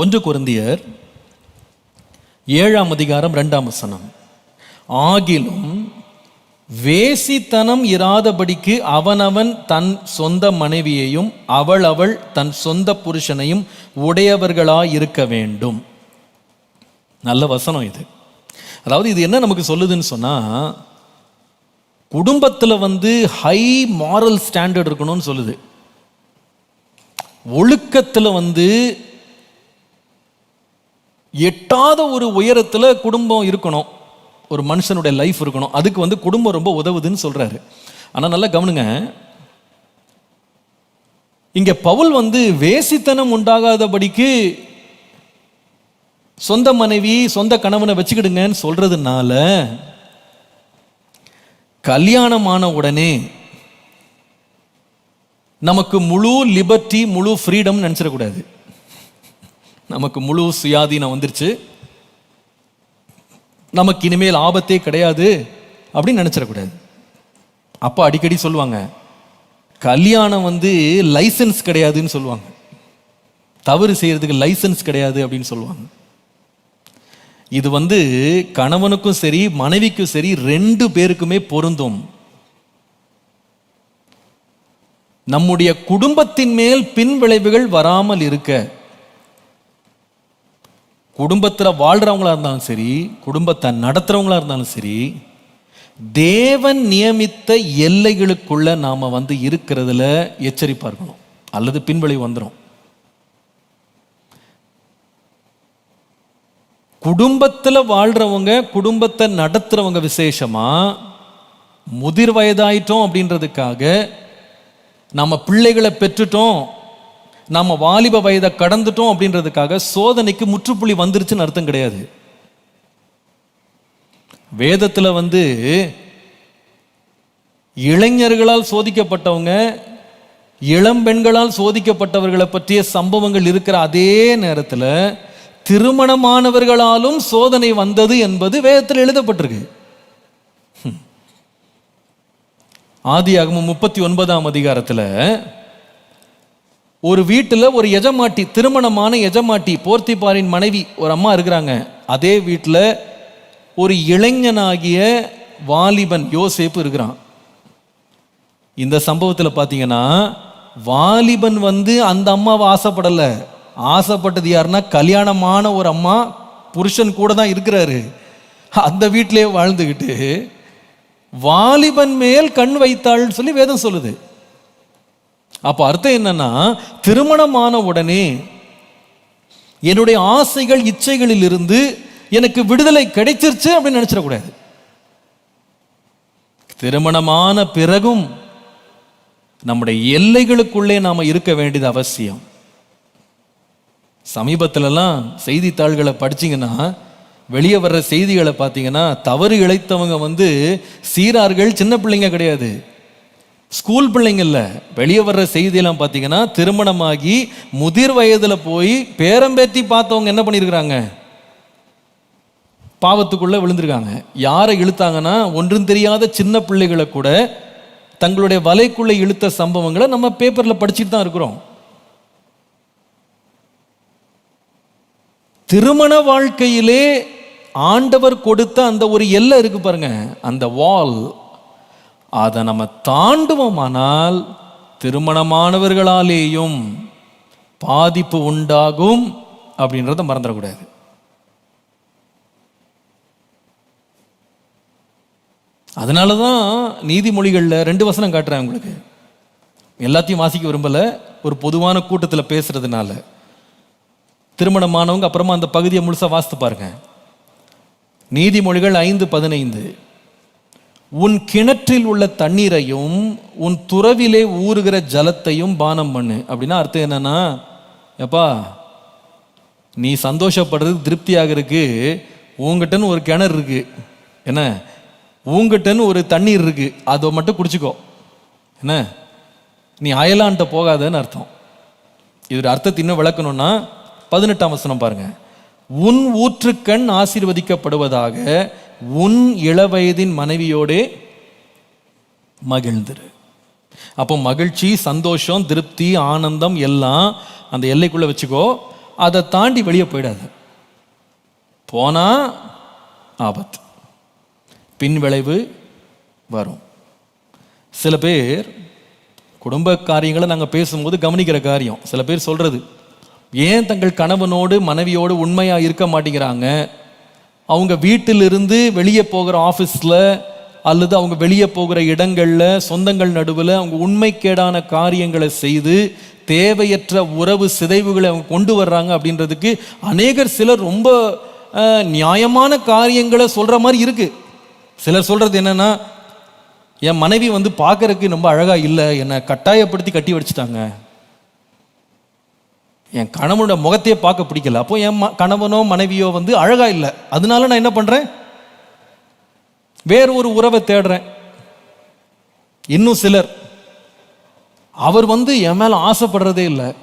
ஒன்று குருந்தியர் ஏழாம் அதிகாரம் ரெண்டாம் வசனம். ஆகிலும் வேசித்தனம் இராதபடிக்கு அவனவன் தன் சொந்த மனைவியையும் அவள் அவள் தன் சொந்த புருஷனையும் உடையவர்களாக இருக்க வேண்டும். நல்ல வசனம் இது. அதாவது இது என்ன நமக்கு சொல்லுதுன்னு சொன்னால் குடும்பத்தில் வந்து ஹை மாரல் ஸ்டாண்டர்ட் இருக்கணும்னு சொல்லுது. ஒழுக்கத்தில் வந்து எட்டாத ஒரு உயரத்தில் குடும்பம் இருக்கணும். ஒரு மனுஷனுடைய லைஃப் இருக்கணும். அதுக்கு வந்து குடும்பம் ரொம்ப உதவுதுன்னு சொல்கிறாரு ஆனால் நல்லா கவனிங்க. இங்கே பவுல் வந்து வேசித்தனம் உண்டாகாதபடிக்கு சொந்த மனைவி சொந்த கணவனை வச்சுக்கிடுங்கன்னு சொல்கிறதுனால கல்யாணமான உடனே நமக்கு முழு லிபர்ட்டி முழு ஃப்ரீடம் நினச்சிடக்கூடாது. நமக்கு முழு சுயாதீனம் வந்துருச்சு. நமக்கு இனிமேல் ஆபத்தே கிடையாது அப்படின்னு நினச்சிடக்கூடாது. அப்போ அடிக்கடி சொல்லுவாங்க கல்யாணம் வந்து லைசன்ஸ் கிடையாதுன்னு சொல்லுவாங்க. தவறு செய்கிறதுக்கு லைசன்ஸ் கிடையாது அப்படின்னு சொல்லுவாங்க. இது வந்து கணவனுக்கும் சரி மனைவிக்கும் சரி ரெண்டு பேருக்குமே பொருந்தும். நம்முடைய குடும்பத்தின் மேல் பின் விளைவுகள் வராமல் இருக்க குடும்பத்தில் வாழ்கிறவங்களா இருந்தாலும் சரி குடும்பத்தை நடத்துறவங்களா இருந்தாலும் சரி தேவன் நியமித்த எல்லைகளுக்குள்ள நாம் வந்து இருக்கிறதுல எச்சரிப்பாக இருக்கணும். அல்லது பின்வழி வந்துடும் குடும்பத்தில் வாழ்கிறவங்க குடும்பத்தை நடத்துகிறவங்க விசேஷமாக முதிர் வயதாயிட்டோம் அப்படின்றதுக்காக நம்ம பிள்ளைகளை பெற்றுட்டோம் நம்ம வாலிப வயதை கடந்துட்டோம் அப்படின்றதுக்காக சோதனைக்கு முற்றுப்புள்ளி வந்துருச்சுன்னு அர்த்தம் கிடையாது. வேதத்தில் வந்து இளைஞர்களால் சோதிக்கப்பட்டவங்க இளம்பெண்களால் சோதிக்கப்பட்டவர்களை பற்றிய சம்பவங்கள் இருக்கிற அதே நேரத்தில் திருமணமானவர்களாலும் சோதனை வந்தது என்பது வேதத்தில் எழுதப்பட்டிருக்கு. ஆதி ஆகமும் முப்பத்தி ஒன்பதாம் அதிகாரத்தில் ஒரு வீட்டில் ஒரு எஜமாட்டி திருமணமான எஜமாட்டி போர்த்திபாரின் மனைவி ஒரு அம்மா இருக்கிறாங்க. அதே வீட்டில் ஒரு இளைஞனாகிய வாலிபன் யோசேப்பு இருக்கிறான். இந்த சம்பவத்தில் பார்த்தீங்கன்னா வாலிபன் வந்து அந்த அம்மாவை ஆசைப்படலை. ஆசைப்பட்டது யாருன்னா கல்யாணமான ஒரு அம்மா புருஷன் கூட தான் இருக்கிறாரு. அந்த வீட்டிலே வாழ்ந்துக்கிட்டு வாலிபன் மேல் கண் வைத்தாள்னு சொல்லி வேதம் சொல்லுது. அப்போ அர்த்தம் என்னன்னா திருமணமான உடனே என்னுடைய ஆசைகள் இச்சைகளில் இருந்து எனக்கு விடுதலை கிடைச்சிருச்சு அப்படின்னு நினைச்சிடக்கூடாது. திருமணமான பிறகும் நம்முடைய எல்லைகளுக்குள்ளே நாம் இருக்க வேண்டியது அவசியம். சமீபத்திலலாம் செய்தித்தாள்களை படிச்சீங்கன்னா வெளியே வர்ற செய்திகளை பார்த்தீங்கன்னா தவறு இழைத்தவங்க வந்து சீரார்கள் சின்ன பிள்ளைங்க கிடையாது. ஸ்கூல் பிள்ளைங்கள்ல வெளியே வர்ற செய்தியெல்லாம் பார்த்தீங்கன்னா திருமணமாகி முதிர் வயதில் போய் பேரம்பேத்தி பார்த்தவங்க என்ன பண்ணியிருக்கிறாங்க? பாவத்துக்குள்ளே விழுந்திருக்காங்க. யாரை இழுத்தாங்கன்னா ஒன்றும் தெரியாத சின்ன பிள்ளைகளை கூட தங்களுடைய வலைக்குள்ளே இழுத்த சம்பவங்களை நம்ம பேப்பரில் படிச்சுட்டு தான் இருக்கிறோம். திருமண வாழ்க்கையிலே ஆண்டவர் கொடுத்த அந்த ஒரு எல்லை இருக்கு பாருங்க. அந்த வால் அதை நம்ம தாண்டுவோமானால் திருமணமானவர்களாலேயும் பாதிப்பு உண்டாகும் அப்படின்றத மறந்துடக்கூடாது. அதனால தான் நீதிமொழிகளில் ரெண்டு வசனம் காட்டுறேன் உங்களுக்கு. எல்லாத்தையும் வாசிக்க விரும்பலை ஒரு பொதுவான கூட்டத்தில் பேசுறதுனால. திருமணமானவங்க அப்புறமா அந்த பகுதியை முழுசாக வாசித்து பாருங்க. நீதிமொழிகள் ஐந்து பதினைந்து. உன் கிணற்றில் உள்ள தண்ணீரையும் உன் துறவிலே ஊறுகிற ஜலத்தையும் பானம் பண்ணு. அப்படின்னா அர்த்தம் என்னன்னா எப்பா நீ சந்தோஷப்படுறது திருப்தியாக இருக்கு உங்ககிட்டன்னு ஒரு கிணறு இருக்கு. என்ன? உங்ககிட்டன்னு ஒரு தண்ணீர் இருக்கு. அதை மட்டும் குடிச்சுக்கோ. என்ன? நீ அயலான்ட்ட போகாதன்னு அர்த்தம். இதோட அர்த்தத்தை இன்னும் விளக்கணும்னா பதினெட்டாம் வசனம் பாருங்க. உன் ஊற்றுக்கண் ஆசீர்வதிக்கப்படுவதாக உன் இளவயதின் மனைவியோடே மகிழ்ந்துரு. அப்போ மகிழ்ச்சி சந்தோஷம் திருப்தி ஆனந்தம் எல்லாம் அந்த எல்லைக்குள்ளே வச்சுக்கோ அதை தாண்டி வெளியே போயிடாது. போனா ஆபத்து. பின் விளைவு வரும். சில பேர் குடும்ப காரியங்களை நாங்கள் பேசும்போது கவனிக்கிற காரியம். சில பேர் சொல்றது ஏன் தங்கள் கணவனோடு மனைவியோடு உண்மையாக இருக்க மாட்டேங்கிறாங்க? அவங்க வீட்டிலிருந்து வெளியே போகிற ஆஃபீஸில் அல்லது அவங்க வெளியே போகிற இடங்களில் சொந்தங்கள் நடுவில் அவங்க உண்மைக்கேடான காரியங்களை செய்து தேவையற்ற உறவு சிதைவுகளை அவங்க கொண்டு வர்றாங்க அப்படின்றதுக்கு அநேகர் சிலர் ரொம்ப நியாயமான காரியங்களை சொல்கிற மாதிரி இருக்குது சிலர் சொல்கிறது என்னன்னா என் மனைவி வந்து பார்க்கறதுக்கு ரொம்ப அழகாக இல்லை என்னை கட்டாயப்படுத்தி கட்டி வச்சுட்டாங்க. என் கணவனோட முகத்தையே பார்க்க பிடிக்கல. அப்போ என் ம- கணவனோ மனைவியோ வந்து அழகா இல்லை. அதனால நான் என்ன பண்றேன்? வேற ஒரு உறவை தேடுறேன். இன்னும் சிலர். அவர் வந்து என் மேல ஆசைப்படுறதே இல்லை.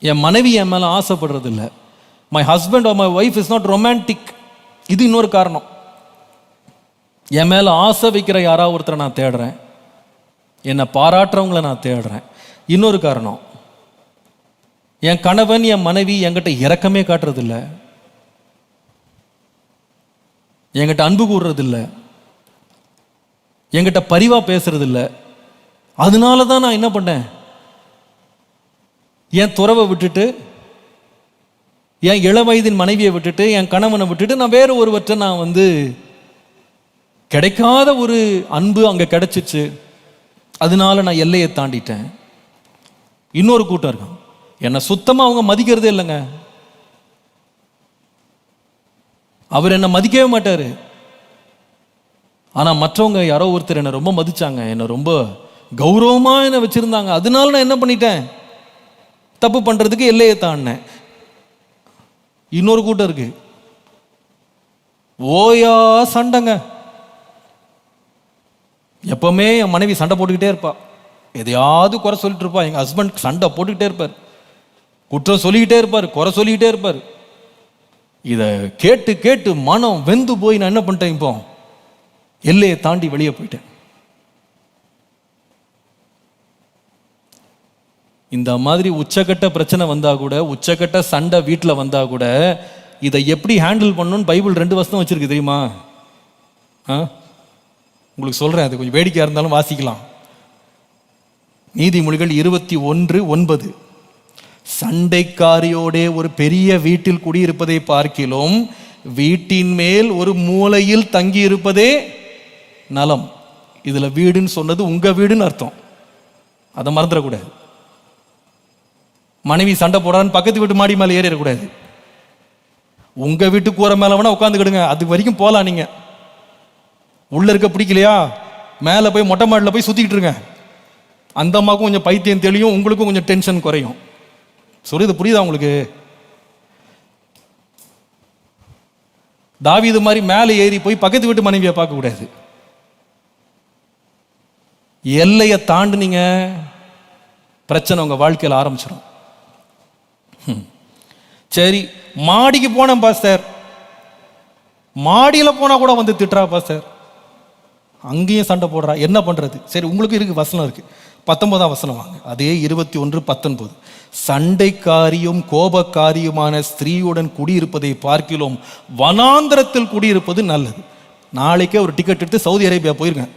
என் மனைவி என் மேல ஆசைப்படுறது இல்லை. My husband or my wife is not romantic இது இன்னொரு காரணம். என் மேல ஆசை வைக்கிற யாராவது ஒருத்தரை நான் தேடுறேன். என்னை பாராட்டுறவங்கள நான் தேடுறேன். இன்னொரு காரணம். என் கணவன் என் மனைவி என்கிட்ட இறக்கமே காட்டுறதில்ல. என்கிட்ட அன்பு கூடுறதில்ல என்கிட்ட பரிவாக பேசுறதில்ல. அதனால தான் நான் என்ன பண்ணேன்? என் துறவை விட்டுட்டு என் இள வயதின் மனைவியை விட்டுட்டு என் கணவனை விட்டுட்டு நான் வேறு ஒருவற்றை நான் வந்து கிடைக்காத ஒரு அன்பு அங்கே கிடைச்சிச்சு. அதனால நான் எல்லையை தாண்டிட்டேன். இன்னொரு கூட்டம் இருக்கான். என்னை சுத்தமாக அவங்க மதிக்கிறதே இல்லைங்க. அவர் என்னை மதிக்கவே மாட்டார். ஆனால் மற்றவங்க யாரோ ஒருத்தர் என்னை ரொம்ப மதித்தாங்க என்னை ரொம்ப கௌரவமாக என்னை வச்சுருந்தாங்க. அதனால நான் என்ன பண்ணிட்டேன்? தப்பு பண்ணுறதுக்கு எல்லையை தாண்டினேன். இன்னொரு கூட்டம் இருக்கு. ஓயா சண்டைங்க. எப்பவுமே என் மனைவி சண்டை போட்டுக்கிட்டே இருப்பா. எதையாவது குறை சொல்லிட்டு இருப்பா. எங்கள் ஹஸ்பண்ட் சண்டை போட்டுக்கிட்டே இருப்பார். குற்றம் சொல்லிக்கிட்டே இருப்பார் குறை சொல்லிக்கிட்டே இருப்பார். இதை கேட்டு கேட்டு மனம் வெந்து போய் நான் என்ன பண்ணிட்டேன் இப்போ? எல்லையை தாண்டி வெளியே போயிட்டேன். இந்த மாதிரி உச்சக்கட்ட பிரச்சனை வந்தா கூட உச்சக்கட்ட சண்டை வீட்டில் வந்தா கூட இதை எப்படி ஹேண்டில் பண்ணணும்னு பைபிள் ரெண்டு வருஷம் வச்சிருக்கு தெரியுமா? ஆ? உங்களுக்கு சொல்கிறேன் அது கொஞ்சம் வேடிக்கையாக இருந்தாலும் வாசிக்கலாம். நீதிமொழிகள் இருபத்தி ஒன்று ஒன்பது. சண்டைக்காரியோடே ஒரு பெரிய வீட்டில் குடியிருப்பதை பார்க்கிலும் வீட்டின் மேல் ஒரு மூலையில் தங்கி இருப்பதே நலம். இதில் வீடுன்னு சொன்னது உங்கள் வீடுன்னு அர்த்தம். அதை மறந்துடக்கூடாது. மனைவி சண்டை போடுறான்னு பக்கத்து வீட்டு மாடி மேலே ஏறிடக்கூடாது. உங்கள் வீட்டு கூரை மேலே வேணா உட்காந்துக்கிடுங்க அது வரைக்கும் போகலாம் நீங்கள் உள்ளே இருக்க பிடிக்கலையா? மேலே போய் மொட்டை மாடியில் போய் சுற்றிக்கிட்டுருங்க அந்த அம்மாவுக்கும் கொஞ்சம் பைத்தியம் தெளியும் உங்களுக்கும் கொஞ்சம் டென்ஷன் குறையும். சொல்லுது புரியுதா உங்களுக்கு? தாவீது மாதிரி மேலே ஏறி போய் பக்கத்து வீட்டு மனைவியை பார்க்க கூடாது. எல்லையை தாண்டுனீங்க பிரச்சனை உங்க வாழ்க்கையில் ஆரம்பிச்சிடும் சரி மாடிக்கு போனேன் பாஸ்டர். மாடியில் போனா கூட வந்து திட்டுறா பாஸ்டர். அங்கேயும் சண்டை போடுறா. என்ன பண்றது? சரி உங்களுக்கு இருக்கு வசனம் இருக்கு. பத்தொன்பதாம் வசனம் வாங்க. அதே இருபத்தி ஒன்று பத்தொன்பது. சண்டைக்காரியும் கோபக்காரியுமான ஸ்திரீயுடன் குடியிருப்பதை பார்க்கிலும் வனாந்திரத்தில் குடியிருப்பது நல்லது. நாளைக்கே ஒரு டிக்கெட் எடுத்து சவுதி அரேபியா போயிருங்க.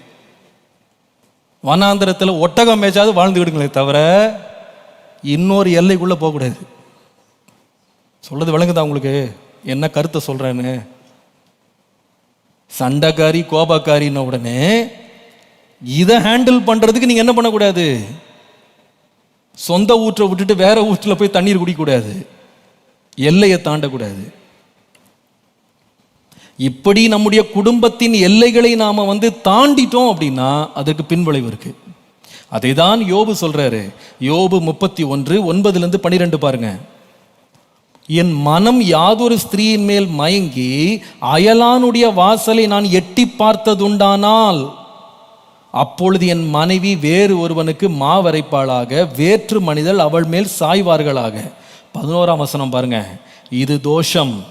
வனாந்திரத்தில் ஒட்டகம் மேய்ச்சாவது வாழ்ந்துக்கிடுங்களே தவிர இன்னொரு எல்லைக்குள்ளே போகக்கூடாது. சொல்றது விளங்குதா உங்களுக்கு? என்ன கருத்தை சொல்கிறேன்னு சண்டைக்காரி கோபக்காரின்ன உடனே இதை ஹேண்டில் பண்ணுறதுக்கு நீங்கள் என்ன பண்ணக்கூடாது? சொந்த ஊற்றை விட்டுட்டு வேற ஊற்றில் போய் தண்ணீர் குடிக்கக்கூடாது. எல்லையை தாண்டக்கூடாது. இப்படி நம்முடைய குடும்பத்தின் எல்லைகளை நாம் வந்து தாண்டிட்டோம் அப்படின்னா அதற்கு பின்விளைவு இருக்கு. அதை தான் யோபு சொல்றாரு. யோபு முப்பத்தி ஒன்று ஒன்பதுலேருந்து பன்னிரெண்டு பாருங்க. என் மனம் யாதொரு ஸ்திரீயின் மேல் மயங்கி அயலானுடைய வாசலை நான் எட்டி பார்த்ததுண்டானால் அப்பொழுது என் மனைவி வேறு ஒருவனுக்கு மாவரைப்பாளாக வேற்று மனிதர் அவள் மேல் சாய்வார்களாக. பதினோராம் வசனம் பாருங்க. இது தோஷம்.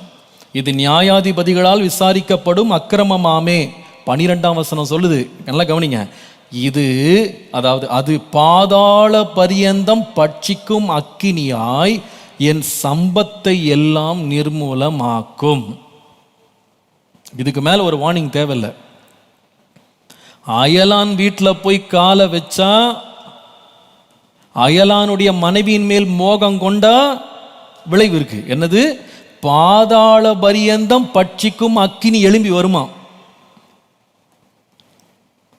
இது நியாயாதிபதிகளால் விசாரிக்கப்படும் அக்கிரமமாமே. பனிரெண்டாம் வசனம் சொல்லுது. நல்லா கவனிங்க. இது அதாவது அது பாதாள பரியந்தம் பட்சிக்கும் அக்கினியாய் என் சம்பத்தை எல்லாம் நிர்மூலமாக்கும். இதுக்கு மேல ஒரு வார்னிங் தேவையில்லை. அயலான் வீட்டில் போய் காலை வச்சா அயலானுடைய மனைவியின் மேல் மோகம் கொண்டா விளைவு இருக்கு. என்னது? பாதாள பரியந்தம் பட்சிக்கும் அக்கினி எழும்பி வருமா?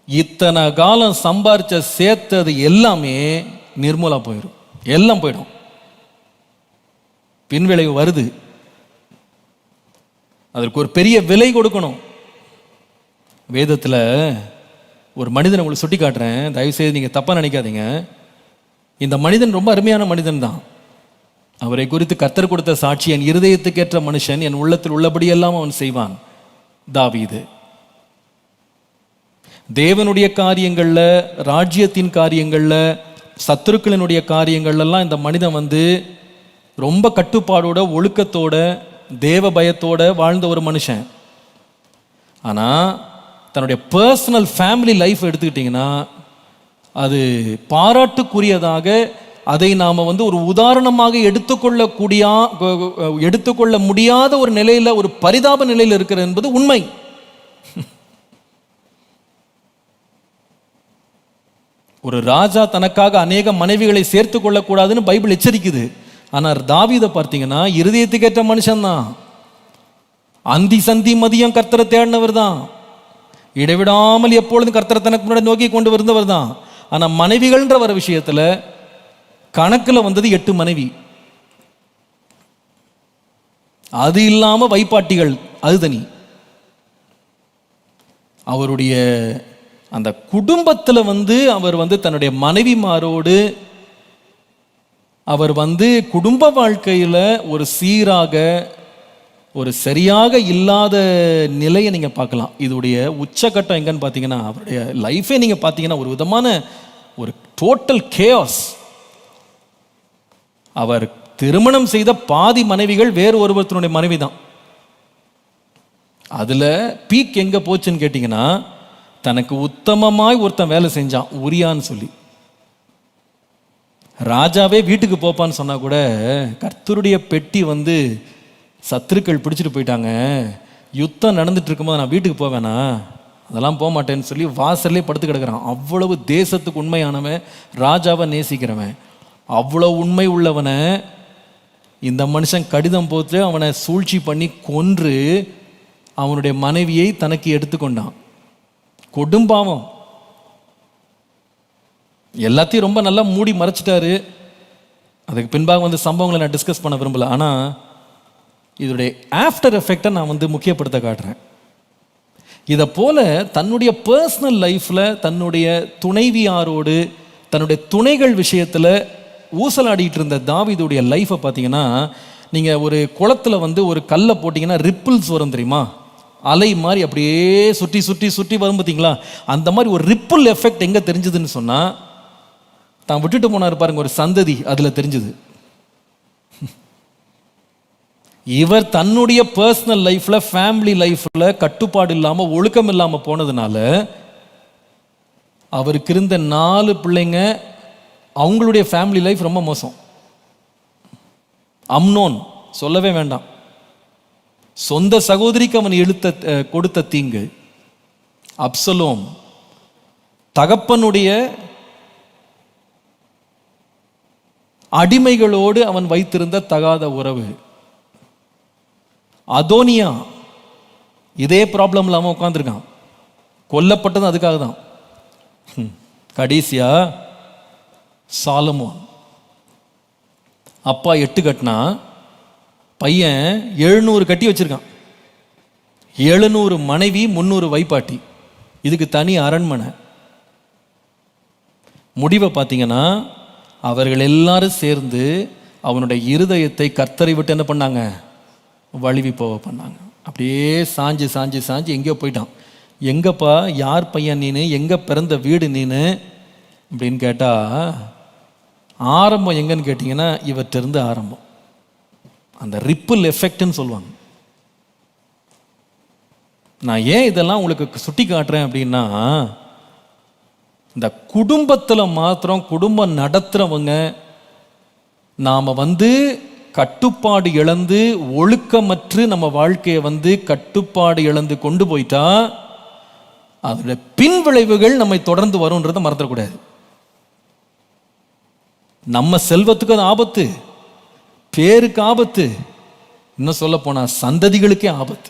இத்தனை காலம் சம்பாரிச்ச சேர்த்தது எல்லாமே நிர்மூலா போயிடும். எல்லாம் போயிடும். பின்விளைவு வருது. அதற்கு ஒரு பெரிய விலை கொடுக்கணும். வேதத்தில் ஒரு மனிதனை உங்களுக்கு சுட்டி காட்டுறேன். தயவுசெய்து நீங்கள் தப்பாக நினைக்காதீங்க. இந்த மனிதன் ரொம்ப அருமையான மனிதன் தான். அவரை குறித்து கத்தர் கொடுத்த சாட்சி என் இருதயத்துக்கேற்ற மனுஷன். என் உள்ளத்தில் உள்ளபடியெல்லாம் அவன் செய்வான். தாவீது. தேவனுடைய காரியங்களில் ராஜ்யத்தின் காரியங்களில் சத்துருக்களினுடைய காரியங்கள்லாம் இந்த மனிதன் வந்து ரொம்ப கட்டுப்பாடோட ஒழுக்கத்தோட தேவ பயத்தோட வாழ்ந்த ஒரு மனுஷன். ஆனால் தன்னுடைய பர்சனல் ஃபேமிலி லைஃப் எடுத்துக்கிட்டிங்கன்னா அது பாராட்டுக்குரியதாக அதை நாம் வந்து ஒரு உதாரணமாக எடுத்துக்கொள்ளக்கூடிய எடுத்துக்கொள்ள முடியாத ஒரு நிலையில் ஒரு பரிதாப நிலையில் இருக்கிறது என்பது உண்மை. ஒரு ராஜா தனக்காக அநேக மனைவிகளை சேர்த்து கொள்ளக்கூடாதுன்னு பைபிள் எச்சரிக்குது. ஆனால் தாவிதை பார்த்தீங்கன்னா இருதயத்துக்கேற்ற மனுஷன்தான். அந்தி சந்தி மதியம் கர்த்தரை தேடினவர் தான் இடைவிடாமல் எப்பொழுதும் கர்த்தரை தனக்கு முன்னாடி நோக்கி கொண்டு வந்தவர் தான் ஆனால் மனைவிகள்ன்ற வர விஷயத்தில் கணக்கில் வந்தது எட்டு மனைவி. அது இல்லாமல் வைப்பாட்டிகள் அது தனி. அவருடைய அந்த குடும்பத்தில் வந்து அவர் வந்து தன்னுடைய மனைவிமாரோடு அவர் வந்து குடும்ப வாழ்க்கையில் ஒரு சீராக ஒரு சரியாக இல்லாத நிலையை நீங்கள் பார்க்கலாம். இதோடைய உச்சக்கட்டம் எங்கன்னு பார்த்தீங்கன்னா அவருடைய லைஃபே நீங்கள் பார்த்தீங்கன்னா ஒரு விதமான ஒரு டோட்டல் கேஆஸ் அவர் திருமணம் செய்த பாதி மனைவிகள் வேறு ஒருவருத்தனுடைய மனைவி தான் அதில் பீக் எங்கே போச்சுன்னு கேட்டிங்கன்னா தனக்கு உத்தமமாய் ஒருத்தன் வேலை செஞ்சான் உரியான்னு சொல்லி. ராஜாவே வீட்டுக்கு போப்பான்னு சொன்னால் கூட கர்த்தருடைய பெட்டி வந்து சத்துருக்கள் பிடிச்சிட்டு போயிட்டாங்க. யுத்தம் நடந்துட்டு இருக்கும்போது நான் வீட்டுக்கு போவேனா? அதெல்லாம் போக மாட்டேன்னு சொல்லி வாசல்லே படுத்து கிடக்கிறான். அவ்வளவு தேசத்துக்கு உண்மையானவன் ராஜாவை நேசிக்கிறவன். அவ்வளோ உண்மை உள்ளவனை இந்த மனுஷன் கடிதம் போட்டு அவனை சூழ்ச்சி பண்ணி கொன்று அவனுடைய மனைவியை தனக்கு எடுத்துக்கொண்டான். கொடும்பாவம் எல்லாத்தையும் ரொம்ப நல்லா மூடி மறைச்சிட்டாரு. அதுக்கு பின்பாக வந்து சம்பவங்களை நான் டிஸ்கஸ் பண்ண விரும்பல. ஆனால் இதோடைய ஆஃப்டர் எஃபெக்டை நான் வந்து முக்கியப்படுத்த காட்டுறேன். இதை போல தன்னுடைய பர்சனல் லைஃப்பில் தன்னுடைய துணைவியாரோடு தன்னுடைய துணைகள் விஷயத்தில் ஊசலாடிட்டு இருந்த தாவிதுடைய லைஃப்பை பார்த்தீங்கன்னா நீங்கள் ஒரு குளத்தில் வந்து ஒரு கல்லை போட்டிங்கன்னா ரிப்பிள்ஸ் வரும் தெரியுமா? அலை மாதிரி அப்படியே சுற்றி சுற்றி சுற்றி வரும் பார்த்தீங்களா அந்த மாதிரி ஒரு ரிப்பிள் எஃபெக்ட் எங்கே தெரிஞ்சதுன்னு சொன்னால் தான் விட்டுட்டு போனார் பாருங்க ஒரு சந்ததி அதில் தெரிஞ்சுது. இவர் தன்னுடைய பர்சனல் லைஃப்பில் ஃபேமிலி லைஃப்பில் கட்டுப்பாடு இல்லாமல் ஒழுக்கம் இல்லாமல் போனதுனால அவருக்கு இருந்த நாலு பிள்ளைங்க அவங்களுடைய ஃபேமிலி லைஃப் ரொம்ப மோசம். அம்னோன் சொல்லவே வேண்டாம். சொந்த சகோதரிக்கு அவன் இழுத்த கொடுத்த தீங்கு அப்சலோம் தகப்பனுடைய அடிமைகளோடு அவன் வைத்திருந்த தகாத உறவு. அதோனியா இதே ப்ராப்ளம் இல்லாமல் உட்காந்துருக்கான் கொல்லப்பட்டது அதுக்காக தான். கடைசியா சாலமோன். அப்பா எட்டு கட்டினா பையன் எழுநூறு கட்டி வச்சிருக்கான். எழுநூறு மனைவி முந்நூறு வைப்பாட்டி. இதுக்கு தனி அரண்மனை. முடிவை பார்த்தீங்கன்னா அவர்கள் எல்லாரும் சேர்ந்து அவனுடைய இருதயத்தை கர்த்தரை விட்டு என்ன பண்ணாங்க? வழுவி போக பண்ணாங்க. அப்படியே சாஞ்சு சாஞ்சு சாஞ்சு எங்கேயோ போயிட்டான். எங்கப்பா யார் பையன் நீனு? எங்கே பிறந்த வீடு நீனு? அப்படின்னு கேட்டால் ஆரம்பம் எங்கன்னு கேட்டிங்கன்னா இவற்றிருந்து ஆரம்பம். அந்த ரிப்பிள் எஃபெக்ட்னு சொல்லுவாங்க. நான் ஏன் இதெல்லாம் உங்களுக்கு சுட்டி காட்டுறேன் அப்படின்னா இந்த குடும்பத்தில் மாத்திரம் குடும்பம் நடத்துகிறவங்க நாம் வந்து கட்டுப்பாடு இழந்து ஒழுக்கமற்று நம்ம வாழ்க்கையை வந்து கட்டுப்பாடு இழந்து கொண்டு போயிட்டா அதோட பின் விளைவுகள் நம்மை தொடர்ந்து வரும்ன்றதை மறந்துடக்கூடாது. நம்ம செல்வத்துக்கு அது ஆபத்து பேருக்கு ஆபத்து இன்னும் சொல்ல போனா சந்ததிகளுக்கே ஆபத்து.